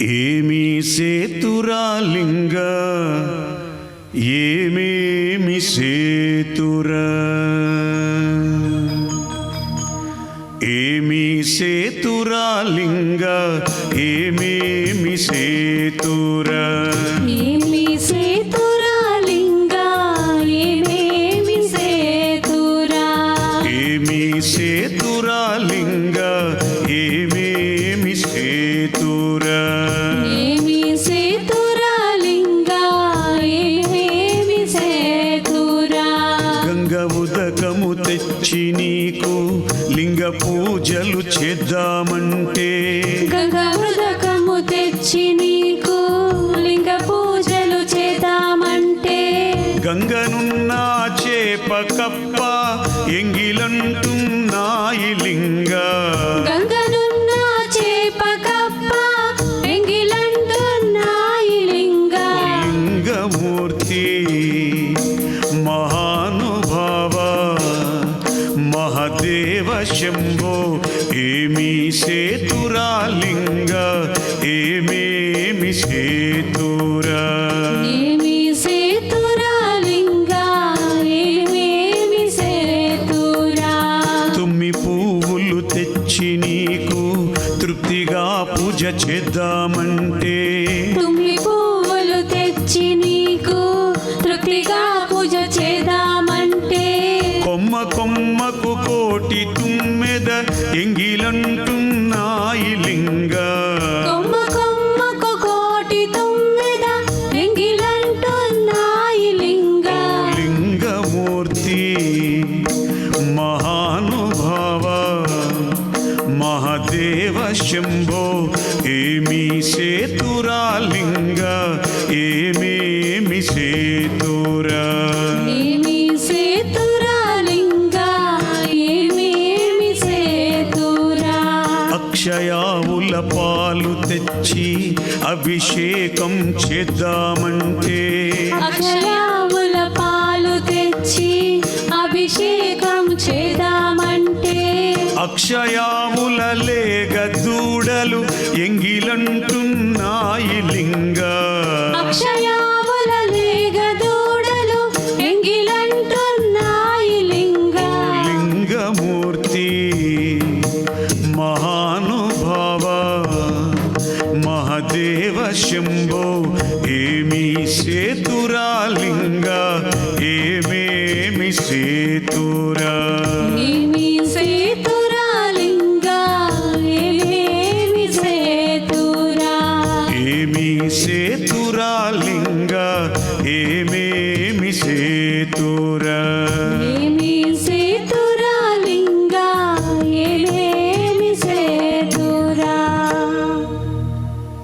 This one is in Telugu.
ఏమి సేతురాలింగ ఏమేమి సేతురా? ఏమి సేతురాలింగ ఏమేమి సేతురా? ఏమి సేతురాలింగా ఏమేమి సేతురా? ఏమి సేతురాలింగ ఉదకము తెచ్చి నీకు లింగ పూజలు చేద్దామంటే. గంగ ఉదకము తెచ్చి నీకు లింగ పూజలు చేద్దామంటే. గంగనున్న చేప కప్ప ఎంగిలంటున్నాయి శంభో ఏమి సేతురాలింగా ఏమేమి సేతురా తెచ్చి నీకు తృప్తిగా పూజ చేద్దామంటే కొమ్మ కొమ్మకు కోటి తుమ్మెద ఎంగిలంటున్నాయి లింగ. కొమ్మ కొమ్మకు కోటి తొమ్మిద ఎంగిలంటున్నాయి లింగా. లింగమూర్తి మహానుభావ మహదేవ శంభో ఏమి సేతురా లింగ ఏమేమి సేతురా తెచ్చి అభిషేకం చేద్దామంటే. అక్షయాముల పాలు తెచ్చి అభిషేకం చేద్దామంటే. అక్షయాముల లేగ దూడలు ఎంగిలంటున్నాయి లింగ. అక్షయాముల లేగ దూడలు ఎంగిలంటున్నాయి లింగా. లింగమూర్తి మహదేవ శంభో ఏమి సేతురాలింగా ఏమేమి సేతురా? ఏమి సేతురా లింగ ఏమేమి సేతురా?